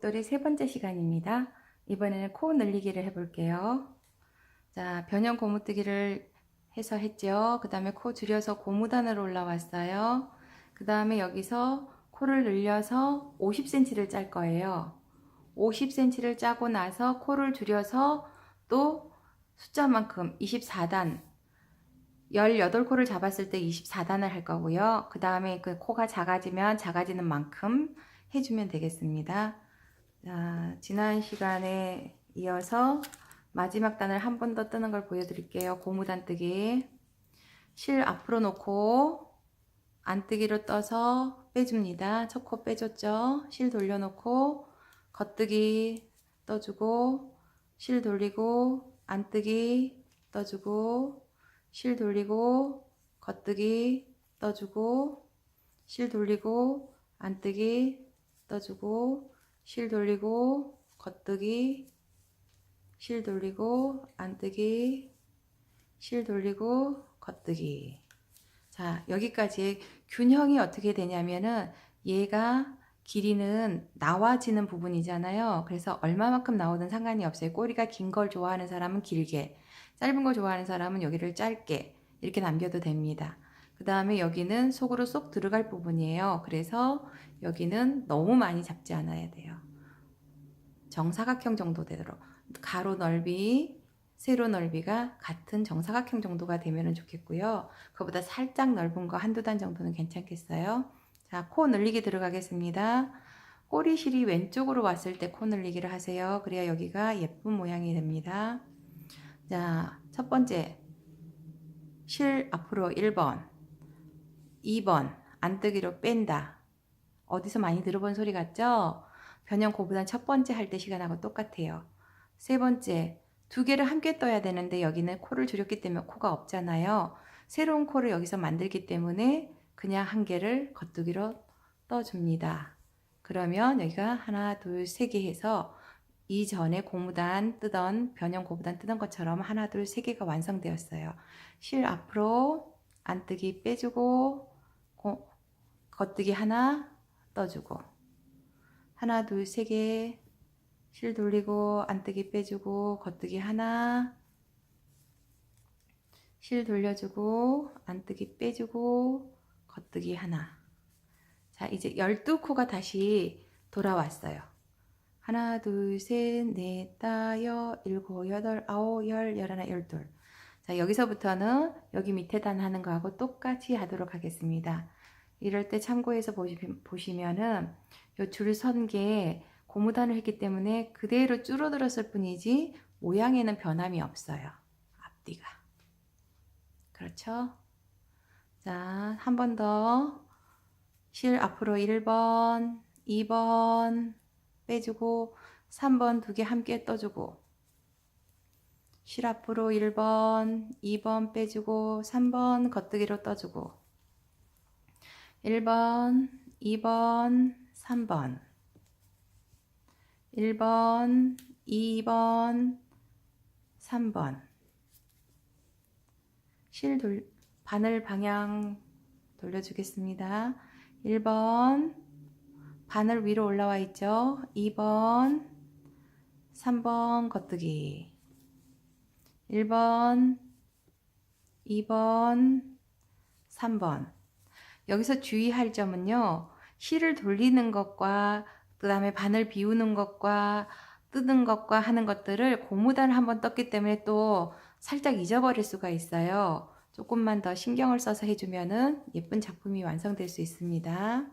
돌이 세 번째 시간입니다. 이번에는 코 늘리기를 해볼게요. 자, 변형 고무뜨기를 해서 했죠. 그 다음에 코 줄여서 고무단으로 올라왔어요. 그 다음에 여기서 코를 늘려서 50cm를 짤 거예요. 50cm를 짜고 나서 코를 줄여서 또 숫자만큼 24단 18코를 잡았을 때 24단을 할 거고요. 그 다음에 그 코가 작아지면 작아지는 만큼 해주면 되겠습니다. 자, 지난 시간에 이어서 마지막 단을 한 번 더 뜨는 걸 보여드릴게요. 고무단 뜨기. 실 앞으로 놓고 안뜨기로 떠서 빼줍니다. 첫 코 빼줬죠. 실 돌려놓고 겉뜨기 떠주고 실 돌리고 안뜨기 떠주고 실 돌리고 겉뜨기 떠주고 실 돌리고 안뜨기 떠주고 실 돌리고 겉뜨기 실 돌리고 안뜨기 실 돌리고 겉뜨기. 자 여기까지 균형이 어떻게 되냐면은 얘가 길이는 나와지는 부분이잖아요. 그래서 얼마만큼 나오든 상관이 없어요. 꼬리가 긴 걸 좋아하는 사람은 길게 짧은 거 좋아하는 사람은 여기를 짧게 이렇게 남겨도 됩니다 그 다음에 여기는 속으로 쏙 들어갈 부분이에요 그래서 여기는 너무 많이 잡지 않아야 돼요 정사각형 정도 되도록 가로 넓이 세로 넓이가 같은 정사각형 정도가 되면 좋겠고요. 그보다 살짝 넓은 거 한두 단 정도는 괜찮겠어요. 자, 코 늘리기 들어가겠습니다. 꼬리 실이 왼쪽으로 왔을 때 코 늘리기를 하세요. 그래야 여기가 예쁜 모양이 됩니다. 자, 첫 번째. 실 앞으로 1번. 2번. 안뜨기로 뺀다. 어디서 많이 들어본 소리 같죠? 변형 고보단 첫 번째 할 때 시간하고 똑같아요. 세 번째. 두 개를 함께 떠야 되는데 여기는 코를 줄였기 때문에 코가 없잖아요. 새로운 코를 여기서 만들기 때문에 그냥 한 개를 겉두기로 떠줍니다. 그러면 여기가 하나, 둘, 세 개 해서 이전에 고무단 뜨던 변형 고무단 뜨던 것처럼 하나, 둘, 세 개가 완성되었어요. 실 앞으로 안뜨기 빼주고 고, 겉뜨기 하나 떠주고 하나, 둘, 세 개, 실 돌리고 안뜨기 빼주고 겉뜨기 하나 실 돌려주고 안뜨기 빼주고 겉뜨기 하나. 자 이제 12코가 다시 돌아왔어요. 하나 둘 셋 넷 다여 일곱 여덟 아홉 열 열하나 열둘 자 여기서부터는 여기 밑에 단 하는 거하고 똑같이 하도록 하겠습니다 이럴 때 참고해서 보시, 보시 면은 요 줄 선 게 고무단을 했기 때문에 그대로 줄어들었을 뿐이지 모양에는 변함이 없어요. 앞뒤가. 그렇죠? 자, 한 번 더. 실 앞으로 1번, 2번 빼주고 3번 두 개 함께 떠주고 실 앞으로 1번, 2번 빼주고 3번 겉뜨기로 떠주고 1번, 2번, 3번 1번, 2번, 3번 실 돌, 바늘 방향 돌려주겠습니다. 1번 바늘 위로 올라와 있죠. 2번 3번 겉뜨기 1번 2번 3번 여기서 주의할 점은요. 실을 돌리는 것과 그 다음에 바늘 비우는 것과 뜯은 것과 하는 것들을 고무단을 한번 떴기 때문에 또 살짝 잊어버릴 수가 있어요. 조금만 더 신경을 써서 해주면은 예쁜 작품이 완성될 수 있습니다.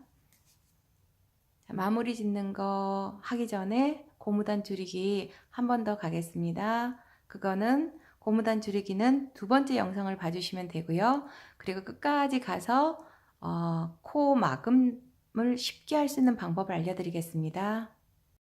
자, 마무리 짓는 거 하기 전에 고무단 줄이기 한 번 더 가겠습니다. 그거는 고무단 줄이기는 두 번째 영상을 봐주시면 되고요. 그리고 끝까지 가서 어, 코 막음 을 쉽게 할 수 있는 방법을 알려드리겠습니다.